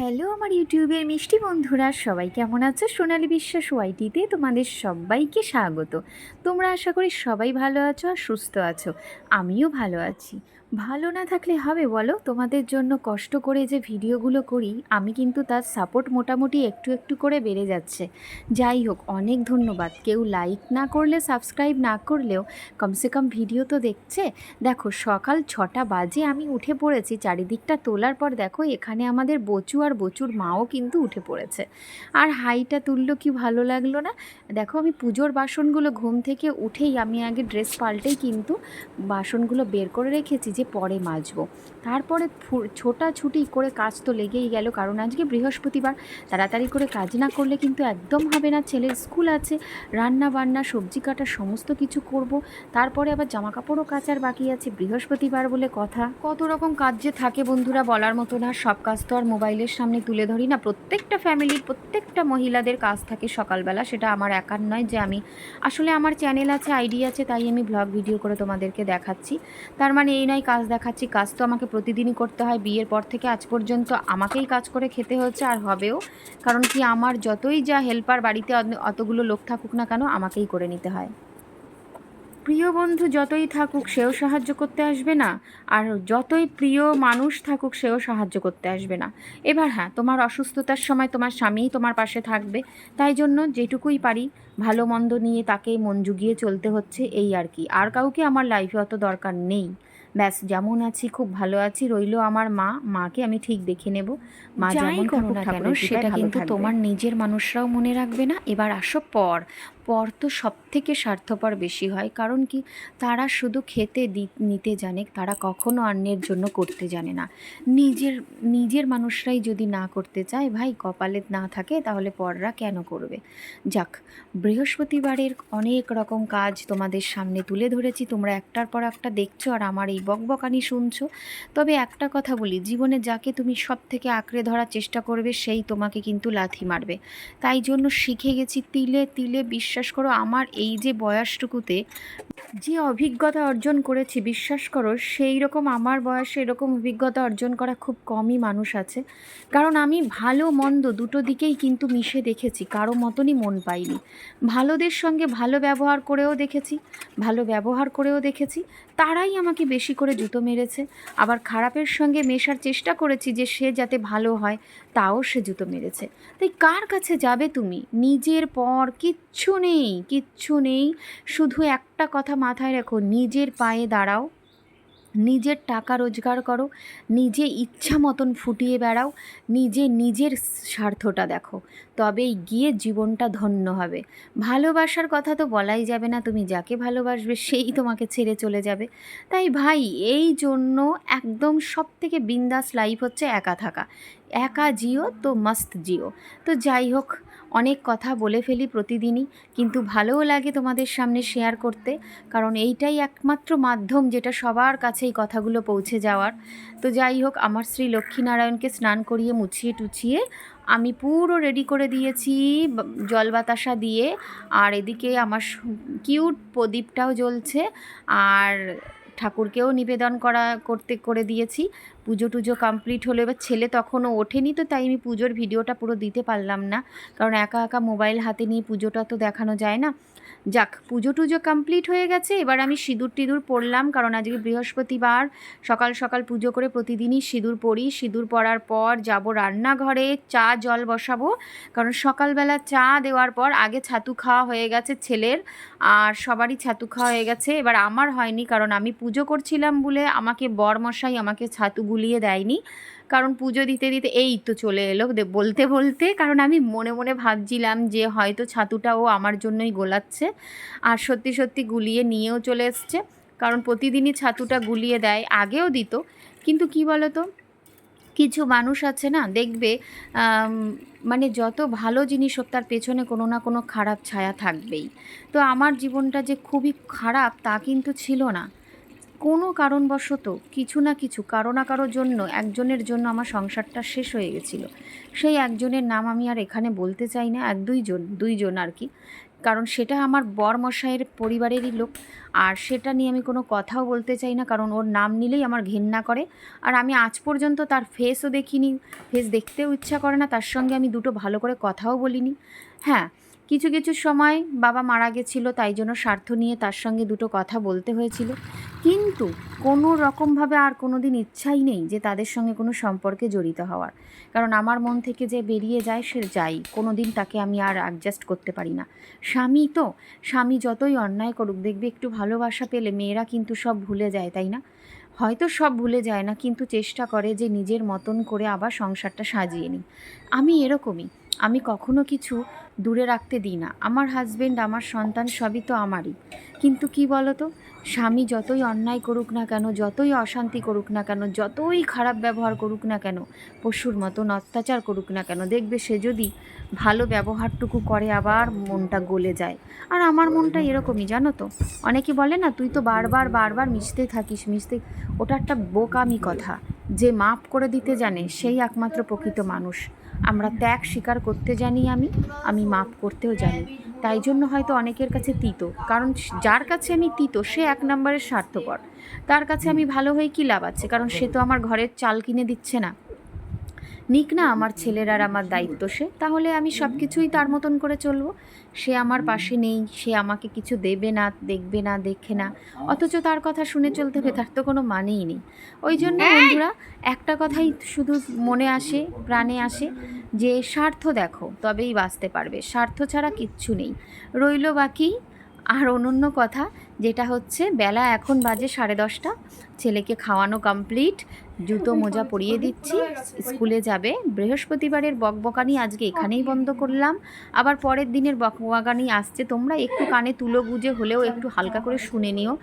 Hello, আমার ইউটিউবের মিষ্টি বন্ধুরা, সবাই কেমন আছো? সোনালি বিশ্বাস ওয়াইটিতে তোমাদের সবাইকে স্বাগত। তোমরা আশা করি সবাই ভালো আছো আর সুস্থ আছো। আমিও ভালো আছি। ভালো না থাকলে হবে বলো? তোমাদের জন্য কষ্ট করে যে ভিডিওগুলো করি, আমি কিন্তু তার সাপোর্ট মোটামুটি একটু একটু করে বেড়ে যাচ্ছে। যাই হোক, অনেক ধন্যবাদ। কেউ লাইক না করলে সাবস্ক্রাইব না করলেও কমসে কম ভিডিও তো দেখছে। দেখো, সকাল ছটা বাজে আমি উঠে পড়েছি, চারিদিকটা তোলার পর দেখো, এখানে আমাদের বচু আর বচুর মাও কিন্তু উঠে পড়েছে। আর হাইটা তুললো কি ভালো লাগল না? দেখো, আমি পুজোর বাসনগুলো ঘুম থেকে উঠেই আমি আগে ড্রেস পাল্টেই কিন্তু বাসনগুলো বের করে রেখেছি যে পরে মাজবো। তারপরে ছোটাছুটি করে কাজ তো লেগেই গেল, কারণ আজকে বৃহস্পতিবার। তাড়াতাড়ি করে কাজ না করলে কিন্তু একদম হবে না, ছেলের স্কুল আছে, রান্না বান্না, সবজি কাটা, সমস্ত কিছু করব। তারপরে আবার জামা কাপড়ও কাচার বাকি আছে, বৃহস্পতিবার বলে কথা। কত রকম কাজ যে থাকে বন্ধুরা, বলার মতো না, সব কাজ তো আর মোবাইলের সামনে তুলে ধরি না। প্রত্যেকটা ফ্যামিলির প্রত্যেকটা মহিলাদের কাজ থাকে সকালবেলা, সেটা আমার একার নয় যে আমি, আসলে আমার চ্যানেল আছে আইডি আছে, তাই আমি ব্লগ ভিডিও করে তোমাদেরকে দেখাচ্ছি। তার মানে এই নয় কাজ দেখাচ্ছি, কাজ তো আমাকে প্রতিদিনই করতে হয়। বিয়ের পর থেকে আজ পর্যন্ত আমাকেই কাজ করে খেতে হচ্ছে আর হবেও। কারণ কি আমার যতই যা হেল্পার বাড়িতে অতগুলো লোক থাকুক না কেন, আমাকেই করে নিতে হয়। প্রিয় বন্ধু যতই থাকুক, সেও সাহায্য করতে আসবে না। আর যতই প্রিয় মানুষ থাকুক, সেও সাহায্য করতে আসবে না। এবার হ্যাঁ তোমার অসুস্থতার সময় তোমার স্বামীই তোমার পাশে থাকবে। তাই জন্য যেটুকুই পারি, ভালো মন্দ নিয়ে তাকে মন জুগিয়ে চলতে হচ্ছে, এই আর কি। আর কাউকে আমার লাইফে অত দরকার নেই। ব্যাস যেমন আছি খুব ভালো আছি রইল আমার মা। মাকে আমি ঠিক দেখে নেব। মা যেমন করো থাকুক না কেন, সেটা কিন্তু তোমার নিজের মানুষরাও মনে রাখবে না। এবার আসো পর। পর তো সব থেকে স্বার্থপর বেশি হয়। কারণ কি? তারা শুধু খেতে নিতে জানে, তারা কখনো অন্যের জন্য করতে জানে না। নিজের নিজের মানুষরাই যদি না করতে চায়, ভাই, কপালে না থাকে, তাহলে পররা কেন করবে? যাক, বৃহস্পতিবারের অনেক রকম কাজ তোমাদের সামনে তুলে ধরেছি। তোমরা একটার পর একটা দেখছ আর আমার এই বকবকানি শুনছো। তবে একটা কথা বলি, জীবনে যাকে তুমি সব থেকে আঁকড়ে ধরার চেষ্টা করবে, সেই তোমাকে কিন্তু লাথি মারবে। তাই জন্য শিখে গেছি তিলে তিলে বিশ্বাস করো আমার এই যে বয়সটুকুতে যে অভিজ্ঞতা অর্জন করেছি, বিশ্বাস করো, সেই রকম আমার বয়সে এরকম অভিজ্ঞতা অর্জন করা খুব কমই মানুষ আছে। কারণ আমি ভালো, মন্দ দুটো দিকেই কিন্তু মিশে দেখেছি, কারও মতনই মন পাইনি। ভালোদের সঙ্গে ভালো ব্যবহার করেও দেখেছি, ভালো ব্যবহার করেও দেখেছি। তারাই আমাকে বেশি করে জুতো মেরেছে। আবার খারাপের সঙ্গে মেশার চেষ্টা করেছি যে সে যাতে ভালো হয়, তাও সে জুতো মেরেছে। তাই কার কাছে যাবে তুমি? নিজের পর কিচ্ছু নেই কিচ্ছু নেই। শুধু একটা কথা মাথায় রেখো, নিজের পায়ে দাঁড়াও, নিজের টাকা রোজগার করো, নিজে ইচ্ছা মতন ফুটিয়ে বেড়াও, নিজে নিজের স্বার্থটা দেখো, তবেই গিয়ে জীবনটা ধন্য হবে। ভালোবাসার কথা তো বলাই যাবে না, তুমি যাকে ভালোবাসবে সেই তোমাকে ছেড়ে চলে যাবে। তাই ভাই, এই জন্য একদম সব থেকে বিন্দাস লাইফ হচ্ছে একা থাকা। একা জিও তো মাস্ত জিও। তো যাই হোক অনেক কথা বলে ফেলি প্রতিদিনই, কিন্তু ভালোও লাগে তোমাদের সামনে শেয়ার করতে, কারণ এইটাই একমাত্র মাধ্যম যেটা সবার কাছে এই কথাগুলো পৌঁছে যাওয়ার। তো যাই হোক, আমার শ্রী লক্ষ্মীনারায়ণকে স্নান করিয়ে মুছিয়ে টুছিয়ে আমি পুরো রেডি করে দিয়েছি জল বাতাসা দিয়ে, আর এদিকে আমার কিউট প্রদীপটাও জ্বলছে, আর ঠাকুরকেও নিবেদন করা, করতে, করে দিয়েছি। পুজো টুজো কমপ্লিট হলো। এবার ছেলে তখনও ওঠেনি তো, তাই আমি পুজোর ভিডিওটা পুরো দিতে পারলাম না। কারণ একা একা মোবাইল হাতে নিয়ে পুজোটা তো দেখানো যায় না। যাক, পুজো টুজো কমপ্লিট হয়ে গেছে। এবার আমি সিঁদুর টিঁদুর পরলাম। কারণ আজকে বৃহস্পতিবার, সকাল সকাল পুজো করে প্রতিদিনই সিঁদুর পরি। সিঁদুর পরার পর যাব রান্নাঘরে, চা, জল বসাবো। কারণ সকালবেলা চা দেওয়ার পর আগে ছাতু খাওয়া হয়ে গেছে ছেলের। আর সবারই ছাতু খাওয়া হয়ে গেছে। এবার আমার হয়নি, কারণ আমি পুজো করছিলাম বলে আমাকে বরমশাই আমাকে ছাতু গুলিয়ে দেয়নি। কারণ পুজো দিতে দিতে, এই তো চলে এলো বলতে বলতে। কারণ আমি মনে মনে ভাবছিলাম যে হয়তো ছাতুটা ও আমার জন্যই গোলাচ্ছে। আর সত্যি সত্যি গুলিয়ে নিয়েও চলে এসছে। কারণ প্রতিদিনই ছাতুটা গুলিয়ে দেয়, আগেও দিত। কিন্তু কি বলো তো কিছু মানুষ আছে না, দেখবে মানে যত ভালো জিনিস হোক, তার পেছনে কোনো না কোনো খারাপ ছায়া থাকবেই। তো আমার জীবনটা যে খুবই খারাপ, তা কিন্তু ছিল না। কোনো কারণবশত কিছু না কিছু, কারও না কারোর জন্য, একজনের জন্য আমার সংসারটা শেষ হয়ে গেছিল। সেই একজনের নাম আমি আর এখানে বলতে চাই না, এক দুইজন দুইজন আর কি। কারণ সেটা আমার বর মশাইয়ের পরিবারেরই লোক। আর সেটা নিয়ে আমি কোনো কথাও বলতে চাই না, কারণ ওর নাম নিলেই আমার ঘেন্না করে। আর আমি আজ পর্যন্ত তার ফেসও দেখিনি। ফেস দেখতেও ইচ্ছা করে না, তার সঙ্গে আমি দুটো ভালো করে কথাও বলিনি। হ্যাঁ কিছু কিছু সময় বাবা মারা গেছিল, তাই জন্য স্বার্থ নিয়ে তার সঙ্গে দুটো কথা বলতে হয়েছিল। কিন্তু কোনো রকমভাবে আর কোনো দিন ইচ্ছাই নেই যে তাদের সঙ্গে কোনো সম্পর্কে জড়িত হওয়ার। কারণ আমার মন থেকে যে বেরিয়ে যায়, সে যাই। কোনো দিন তাকে আমি আর অ্যাডজাস্ট করতে পারি না। স্বামী তো, স্বামী যতই অন্যায় করুক, দেখবে একটু ভালোবাসা পেলে মেয়েরা কিন্তু সব ভুলে যায়, তাই না? হয়তো সব ভুলে যায় না, কিন্তু চেষ্টা করে যে নিজের মতন করে আবার সংসারটা সাজিয়ে নিই আমি এরকমই। আমি কখনো কিছু দূরে রাখতে দিই না। আমার হাজবেন্ড আমার সন্তান সবই তো আমারই। কিন্তু কি বলো তো স্বামী যতই অন্যায় করুক না কেন, যতই অশান্তি করুক না কেন, যতই খারাপ ব্যবহার করুক না কেন, পশুর মতন অত্যাচার করুক না কেন, দেখবে সে যদি ভালো ব্যবহারটুকু করে, আবার মনটা গলে যায়। আর আমার মনটা এরকমই, জানো তো? অনেকে বলে না, তুই তো বারবার বারবার মিশতে থাকিস, মিশতে ওটা একটা বোকামি কথা। যে মাপ করে দিতে জানে, সেই একমাত্র প্রকৃত মানুষ। আমরা ত্যাগ স্বীকার করতে জানি আমি আমি মাপ করতেও জানি। তাই জন্য হয়তো অনেকের কাছে তিতো, কারণ যার কাছে আমি তিতো, সে এক নম্বরের স্বার্থপর। তার কাছে আমি ভালো হয়ে কী লাভ আছে? কারণ সে তো আমার ঘরের চাল কিনে দিচ্ছে না। নিক না আমার ছেলের আর আমার দায়িত্ব সে। তাহলে আমি সব কিছুই তার মতন করে চলবো। সে আমার পাশে নেই সে আমাকে কিছু দেবে না দেখবে না দেখে না। অথচ তার কথা শুনে চলতে হবে তার তো কোনো মানেই নেই। ওই জন্য বন্ধুরা একটা কথাই শুধু মনে আসে প্রাণে আসে যে স্বার্থ দেখো তবেই বাঁচতে পারবে। স্বার্থ ছাড়া কিচ্ছু নেই। রইল বাকি আর অনন্য কথা যেটা হচ্ছে বেলা এখন বাজে সাড়ে দশটা। ছেলেকে খাওয়ানো কমপ্লিট জুতো মোজা পরিয়ে দিচ্ছি। স্কুলে যাবে। বৃহস্পতিবারের বকবকানি আজকে এখানেই বন্ধ করলাম। আবার পরের দিনের বকবকানি আসছে। তোমরা একটু কানে তুলো গুজে হলেও একটু হালকা করে শুনে নিও।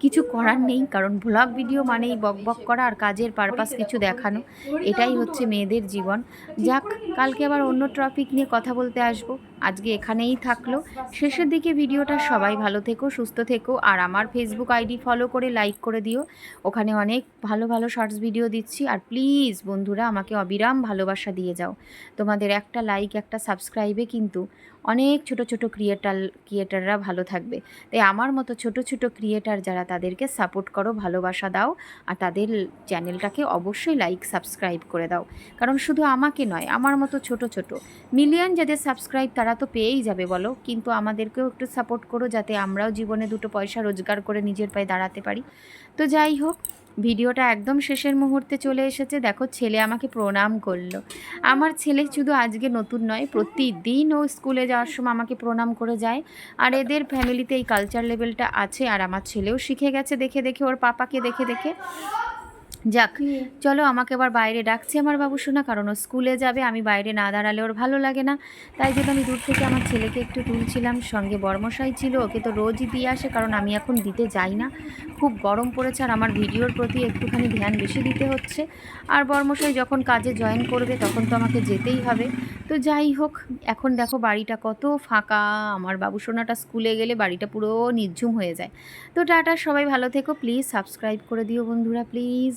কিছু করার নেই, কারণ ব্লগ ভিডিও মানেই বকবক করা আর কাজের পারপাস কিছু দেখানো। এটাই হচ্ছে মেয়েদের জীবন। যাক, কালকে আবার অন্য টপিক নিয়ে কথা বলতে আসব। আজকে এখানেই থাকল। শেষের দিকে ভিডিওটা সবাই ভালো থেকো, সুস্থ থেকো, আর আমার ফেসবুক আইডি ফলো করে লাইক করে দিও। ওখানে অনেক ভালো ভালো শর্টস ভিডিও দিচ্ছি। আর প্লিজ বন্ধুরা, আমাকে অবিরাম ভালোবাসা দিয়ে যাও। তোমাদের একটা লাইক একটা সাবস্ক্রাইবে কিন্তু অনেক ছোট ছোট ক্রিয়েটার ক্রিয়েটাররা ভালো থাকবে। তাই আমার মতো ছোট ছোট ক্রিয়েটার যারা, তাদেরকে সাপোর্ট করো, ভালোবাসা দাও, আর তাদের চ্যানেলটাকে অবশ্যই লাইক সাবস্ক্রাইব করে দাও। কারণ শুধু আমাকে নয়, আমার মতো ছোট ছোট। মিলিয়ন যাদের সাবস্ক্রাইব তারা তো পেয়েই যাবে, বলো? কিন্তু আমাদেরকেও একটু সাপোর্ট করো, যাতে আমরাও জীবনে দুটো পয়সা রোজগার করে নিজের পায়ে দাঁড়াতে পারি। তো যাই হোক ভিডিওটা একদম শেষের মুহূর্তে চলে এসেছে। দেখো, ছেলে আমাকে প্রণাম করল। আমার ছেলে শুধু আজকে নতুন নয়, প্রতিদিন ও স্কুলে যাওয়ার সময় আমাকে প্রণাম করে যায়। আর এদের ফ্যামিলিতে এই কালচার লেভেলটা আছে, আর আমার ছেলেও শিখে গেছে দেখে দেখে, ওর পাপাকে দেখে দেখে। যাক চলো আমাকে এবার বাইরে ডাকছে আমার বাবু শোনা কারণ ও স্কুলে যাবে আমি বাইরে না দাঁড়ালে ওর ভালো লাগে না। তাই জন্য আমি দূর থেকে আমার ছেলেকে একটু তুলছিলাম সঙ্গে বর্মশাই ছিল ওকে তো রোজই দিয়ে আসে কারণ আমি এখন দিতে যাই না। খুব গরম পড়েছে আর আমার ভিডিওর প্রতি একটুখানি ধ্যান বেশি দিতে হচ্ছে। আর বর্মশাই যখন কাজে জয়েন করবে তখন তো আমাকে যেতেই হবে। তো যাই হোক, এখন দেখো বাড়িটা কত ফাঁকা। আমার বাবুসোনাটা স্কুলে গেলে বাড়িটা পুরো নির্ঝুম হয়ে যায়। তো টাটা, সবাই ভালো থেকো, প্লিজ সাবস্ক্রাইব করে দিও বন্ধুরা, প্লিজ।